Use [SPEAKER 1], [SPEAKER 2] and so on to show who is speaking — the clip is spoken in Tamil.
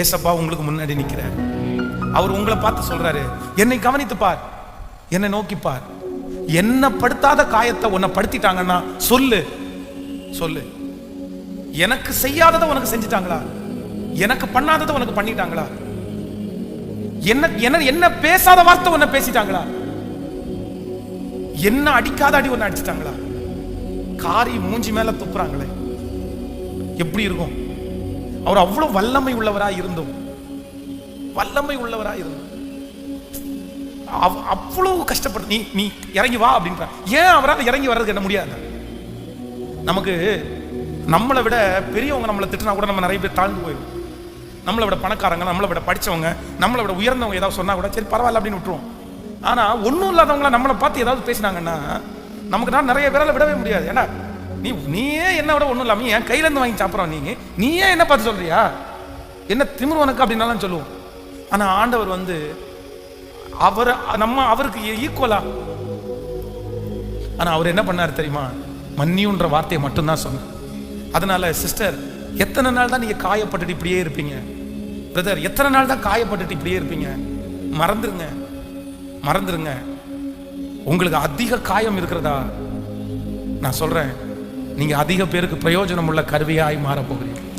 [SPEAKER 1] ஏசப்பா உங்களுக்கு முன்னாடி நிற்கிறார் அவர் உங்களை பார்த்து சொல்றாரு என்னை கவனித்து பார் என்னை நோக்கி பார். என்ன படுத்தாத காயத்தை உன்னை படுத்திட்டாங்கன்னா சொல்லு சொல்லு. எனக்கு செய்யாததை உனக்கு செஞ்சிட்டாங்களா? எனக்கு பண்ணாததை உனக்கு பண்ணிட்டாங்களா? என்ன என்ன என்ன பேசாத வார்த்தை உன்னை பேசிட்டாங்களா? என்ன அடிக்காத அடி ஒன்னு அடிச்சிட்டாங்களா? காரி மூஞ்சி மேல துப்புறாங்களே. எப்படி இருக்கும்? அவர் அவ்வளவு வல்லமை உள்ளவரா இருந்தும் வல்லமை உள்ளவரா இருந்தும். அவ்- அவ்வளவு கஷ்டப்பட்டு நீ நீ இறங்கி வா அப்படின்ற ஏன் அவரால் இறங்கி வர்றதுக்கு என்ன முடியாது? நமக்கு நம்மளை விட பெரியவங்க நம்மளை திட்டினா கூட நம்ம நிறைய பேர் தாழ்ந்து போயிடும். நம்மளை விட பணக்காரங்க நம்மளை விட படிச்சவங்க நம்மளை விட உயர்ந்தவங்க ஏதாவது சொன்னால் கூட சரி பரவாயில்ல அப்படின்னு விட்டுருவோம். ஆனால் ஒன்றும் இல்லாதவங்கள நம்மளை பார்த்து ஏதாவது பேசினாங்கன்னா நமக்கு நான் நிறைய பேரால் விடவே முடியாது. ஏன்னா நீ நீயே என்ன விட ஒண்ணும் இல்லாமல் என் கையில இருந்து வாங்கி சாப்பிட்றோம் நீ நீயே என்ன பார்த்து சொல்றியா? என்ன திமிர் உனக்கு அப்படின்னாலும் சொல்லுவோம். ஆனா ஆண்டவர் வந்து அவர் நம்ம அவருக்கு ஈக்குவலா ஆனா அவர் என்ன பண்ணார் தெரியுமா? மன்னியுன்ற வார்த்தையை மட்டும்தான் சொன்னார். அதனால சிஸ்டர் எத்தனை நாள் தான் நீங்க காயப்பட்டுட்டு இப்படியே இருப்பீங்க? பிரதர் எத்தனை நாள் தான் காயப்பட்டுட்டு இப்படியே இருப்பீங்க? மறந்துருங்க. மறந்துருங்க. உங்களுக்கு அதிக காயம் இருக்கிறதா? நான் சொல்றேன். நீங்கள் அதிக பேருக்கு பிரயோஜனம் உள்ள கருவியாய் மாறப்போகிறீர்கள்